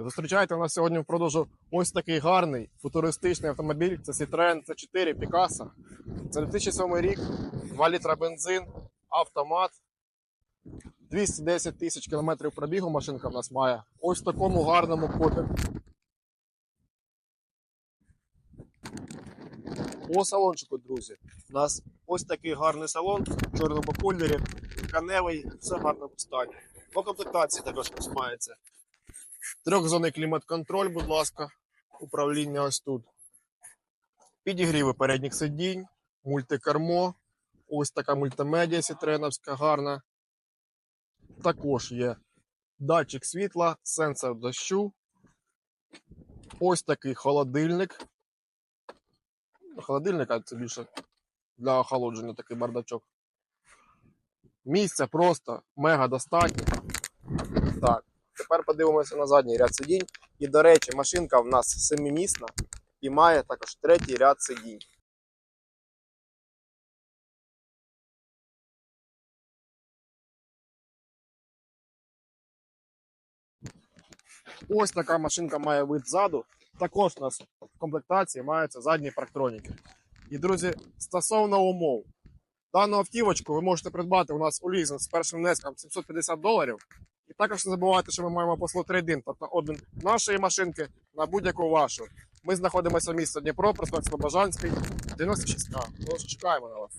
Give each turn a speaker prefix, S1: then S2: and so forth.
S1: Зустрічайте нас сьогодні в продажу ось такий гарний футуристичний автомобіль. Це Citroen C4 Picasso. Це 2007 рік, 2 літра бензин, автомат. 210 тисяч кілометрів пробігу машинка в нас має. Ось в такому гарному кольорі. По салончику, друзі. У нас ось такий гарний салон в чорному кольорі, тканевий, все гарно в стані. По комплектації також мається. Трьохзонний клімат-контроль, будь ласка, управління ось тут. Підігріви передніх сидінь, мультикермо, ось така мультимедіа сітреновська гарна. Також є датчик світла, сенсор дощу. Ось такий холодильник. Холодильник, а це більше для охолодження такий бардачок. Місця просто мега достатньо. Так. Тепер подивимося на задній ряд сидінь. І, до речі, машинка в нас семимісна і має також третій ряд сидінь. Ось така машинка має вид ззаду. Також у нас в комплектації маються задні парктроніки. І, друзі, стосовно умов. Дану автівочку ви можете придбати у нас у лізинг з першим внеском 750 доларів. І також не забувайте, що ми маємо послу трейдин, тобто один нашої машинки на будь-яку вашу. Ми знаходимося в місті Дніпро, проспект Слобожанський, 96К. Тож чекаємо на вас.